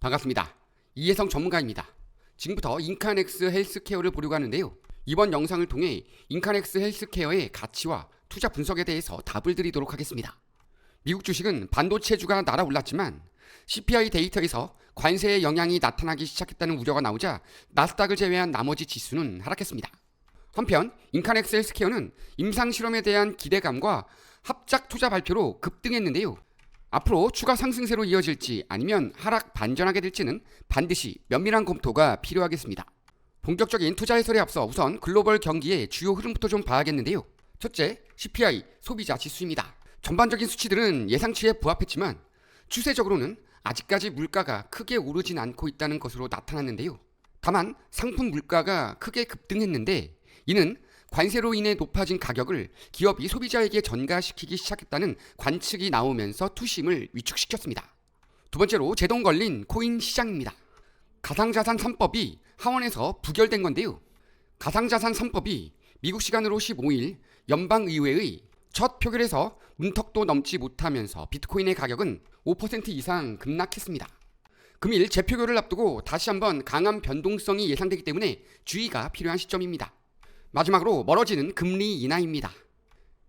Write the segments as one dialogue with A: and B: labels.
A: 반갑습니다. 이혜성 전문가입니다. 지금부터 인카넥스 헬스케어를 보려고 하는데요. 이번 영상을 통해 인카넥스 헬스케어의 가치와 투자 분석에 대해서 답을 드리도록 하겠습니다. 미국 주식은 반도체주가 날아올랐지만 CPI 데이터에서 관세의 영향이 나타나기 시작했다는 우려가 나오자 나스닥을 제외한 나머지 지수는 하락했습니다. 한편 인카넥스 헬스케어는 임상 실험에 대한 기대감과 합작 투자 발표로 급등했는데요. 앞으로 추가 상승세로 이어질지 아니면 하락 반전하게 될지는 반드시 면밀한 검토가 필요하겠습니다. 본격적인 투자 해설에 앞서 우선 글로벌 경기의 주요 흐름부터 좀 봐야겠는데요. 첫째, CPI 소비자 지수입니다. 전반적인 수치들은 예상치에 부합했지만 추세적으로는 아직까지 물가가 크게 오르진 않고 있다는 것으로 나타났는데요. 다만 상품 물가가 크게 급등했는데 이는 관세로 인해 높아진 가격을 기업이 소비자에게 전가시키기 시작했다는 관측이 나오면서 투심을 위축시켰습니다. 두 번째로 제동 걸린 코인 시장입니다. 가상자산 3법이 하원에서 부결된 건데요. 가상자산 3법이 미국 시간으로 15일 연방의회의 첫 표결에서 문턱도 넘지 못하면서 비트코인의 가격은 5% 이상 급락했습니다. 금일 재표결을 앞두고 다시 한번 강한 변동성이 예상되기 때문에 주의가 필요한 시점입니다. 마지막으로 멀어지는 금리 인하입니다.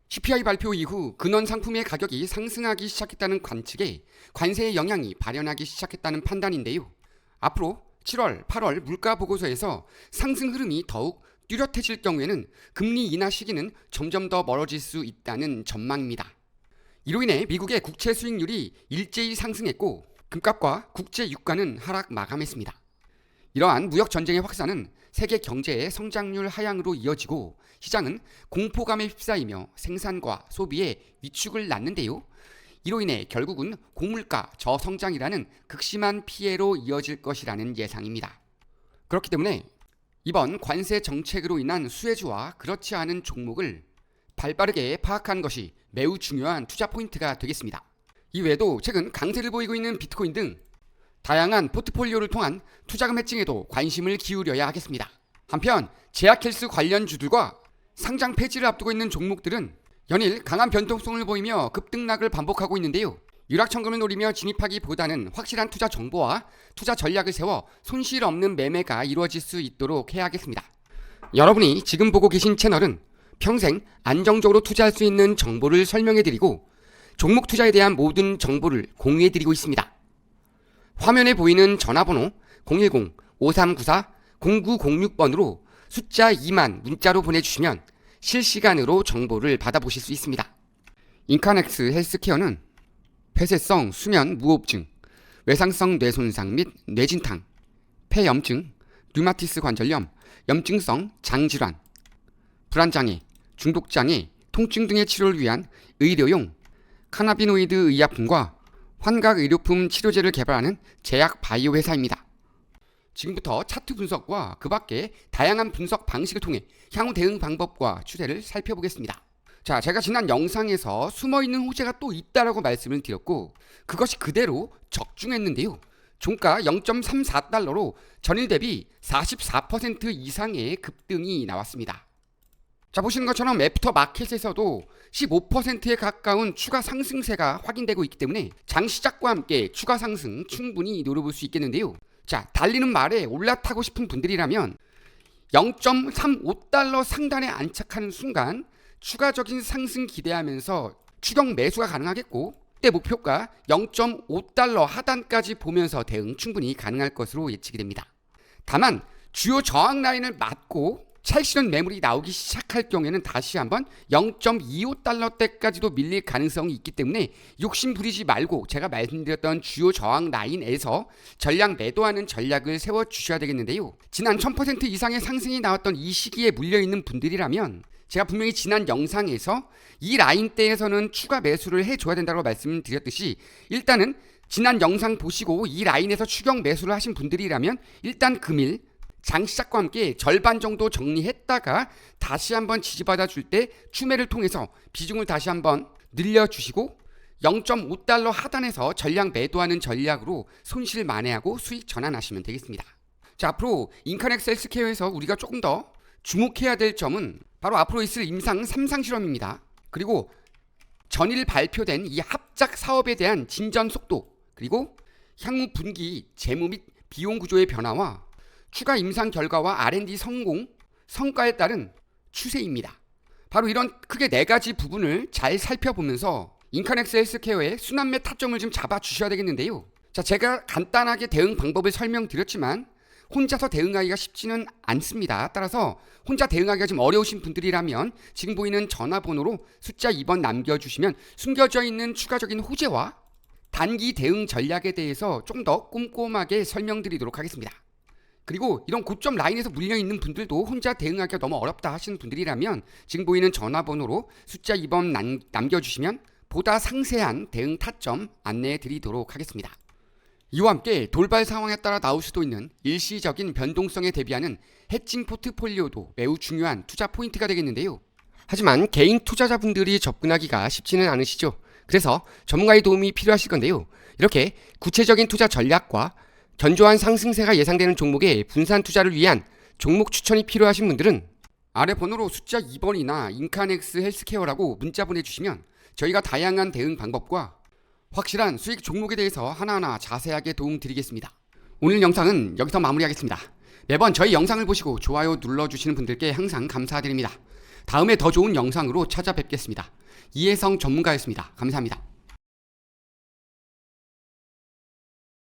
A: CPI 발표 이후 근원 상품의 가격이 상승하기 시작했다는 관측에 관세의 영향이 발현하기 시작했다는 판단인데요. 앞으로 7월, 8월 물가 보고서에서 상승 흐름이 더욱 뚜렷해질 경우에는 금리 인하 시기는 점점 더 멀어질 수 있다는 전망입니다. 이로 인해 미국의 국채 수익률이 일제히 상승했고 금값과 국제 유가는 하락 마감했습니다. 이러한 무역 전쟁의 확산은 세계 경제의 성장률 하향으로 이어지고 시장은 공포감에 휩싸이며 생산과 소비에 위축을 낳는데요. 이로 인해 결국은 고물가 저성장이라는 극심한 피해로 이어질 것이라는 예상입니다. 그렇기 때문에 이번 관세 정책으로 인한 수혜주와 그렇지 않은 종목을 발빠르게 파악하는 것이 매우 중요한 투자 포인트가 되겠습니다. 이외에도 최근 강세를 보이고 있는 비트코인 등 다양한 포트폴리오를 통한 투자금 해칭에도 관심을 기울여야 하겠습니다. 한편 제약헬스 관련 주들과 상장 폐지를 앞두고 있는 종목들은 연일 강한 변동성을 보이며 급등락을 반복하고 있는데요. 유락천금을 노리며 진입하기보다는 확실한 투자 정보와 투자 전략을 세워 손실 없는 매매가 이루어질 수 있도록 해야겠습니다. 여러분이 지금 보고 계신 채널은 평생 안정적으로 투자할 수 있는 정보를 설명해드리고 종목 투자에 대한 모든 정보를 공유해드리고 있습니다. 화면에 보이는 전화번호 010-5394-0906번으로 숫자 2만 문자로 보내주시면 실시간으로 정보를 받아보실 수 있습니다. 인카넥스 헬스케어는 폐쇄성 수면 무호흡증, 외상성 뇌손상 및 뇌진탕, 폐염증, 류마티스 관절염, 염증성 장질환, 불안장애, 중독장애, 통증 등의 치료를 위한 의료용 카나비노이드 의약품과 환각 의료품 치료제를 개발하는 제약 바이오 회사입니다. 지금부터 차트 분석과 그 밖에 다양한 분석 방식을 통해 향후 대응 방법과 추세를 살펴보겠습니다. 자, 제가 지난 영상에서 숨어 있는 호재가 또 있다라고 말씀을 드렸고 그것이 그대로 적중했는데요. 종가 0.34달러로 전일 대비 44% 이상의 급등이 나왔습니다. 자, 보시는 것처럼 애프터 마켓에서도 15%에 가까운 추가 상승세가 확인되고 있기 때문에 장 시작과 함께 추가 상승 충분히 노려볼 수 있겠는데요. 자, 달리는 말에 올라타고 싶은 분들이라면 0.35달러 상단에 안착하는 순간 추가적인 상승 기대하면서 추경 매수가 가능하겠고 때 목표가 0.5달러 하단까지 보면서 대응 충분히 가능할 것으로 예측이 됩니다. 다만 주요 저항 라인을 맞고 찰실현 매물이 나오기 시작할 경우에는 다시 한번 0.25달러대까지도 밀릴 가능성이 있기 때문에 욕심 부리지 말고 제가 말씀드렸던 주요 저항 라인에서 전략 매도하는 전략을 세워 주셔야 되겠는데요. 지난 1000% 이상의 상승이 나왔던 이 시기에 물려 있는 분들이라면 제가 분명히 지난 영상에서 이 라인대에서는 추가 매수를 해줘야 된다고 말씀드렸듯이 일단은 지난 영상 보시고 이 라인에서 추경 매수를 하신 분들이라면 일단 금일 장 시작과 함께 절반 정도 정리했다가 다시 한번 지지받아 줄 때 추매를 통해서 비중을 다시 한번 늘려주시고 0.5달러 하단에서 전량 매도하는 전략으로 손실 만회하고 수익 전환하시면 되겠습니다. 자 앞으로 인카넥스 헬스케어에서 우리가 조금 더 주목해야 될 점은 바로 앞으로 있을 임상 3상 실험입니다. 그리고 전일 발표된 이 합작 사업에 대한 진전 속도 그리고 향후 분기 재무 및 비용 구조의 변화와 추가 임상 결과와 R&D 성공 성과에 따른 추세입니다. 바로 이런 크게 네 가지 부분을 잘 살펴보면서 인카넥스 헬스케어의 순환매 타점을 좀 잡아 주셔야 되겠는데요. 자, 제가 간단하게 대응 방법을 설명드렸지만 혼자서 대응하기가 쉽지는 않습니다. 따라서 혼자 대응하기가 좀 어려우신 분들이라면 지금 보이는 전화번호로 숫자 2번 남겨주시면 숨겨져 있는 추가적인 호재와 단기 대응 전략에 대해서 좀 더 꼼꼼하게 설명드리도록 하겠습니다. 그리고 이런 고점 라인에서 물려 있는 분들도 혼자 대응하기가 너무 어렵다 하시는 분들이라면 지금 보이는 전화번호로 숫자 2번 남, 남겨주시면 보다 상세한 대응 타점 안내해 드리도록 하겠습니다. 이와 함께 돌발 상황에 따라 나올 수도 있는 일시적인 변동성에 대비하는 해칭 포트폴리오도 매우 중요한 투자 포인트가 되겠는데요. 하지만 개인 투자자분들이 접근하기가 쉽지는 않으시죠. 그래서 전문가의 도움이 필요하실 건데요. 이렇게 구체적인 투자 전략과 견조한 상승세가 예상되는 종목에 분산 투자를 위한 종목 추천이 필요하신 분들은 아래 번호로 숫자 2번이나 인카넥스 헬스케어라고 문자 보내주시면 저희가 다양한 대응 방법과 확실한 수익 종목에 대해서 하나하나 자세하게 도움드리겠습니다. 오늘 영상은 여기서 마무리하겠습니다. 매번 저희 영상을 보시고 좋아요 눌러주시는 분들께 항상 감사드립니다. 다음에 더 좋은 영상으로 찾아뵙겠습니다. 이혜성 전문가였습니다. 감사합니다.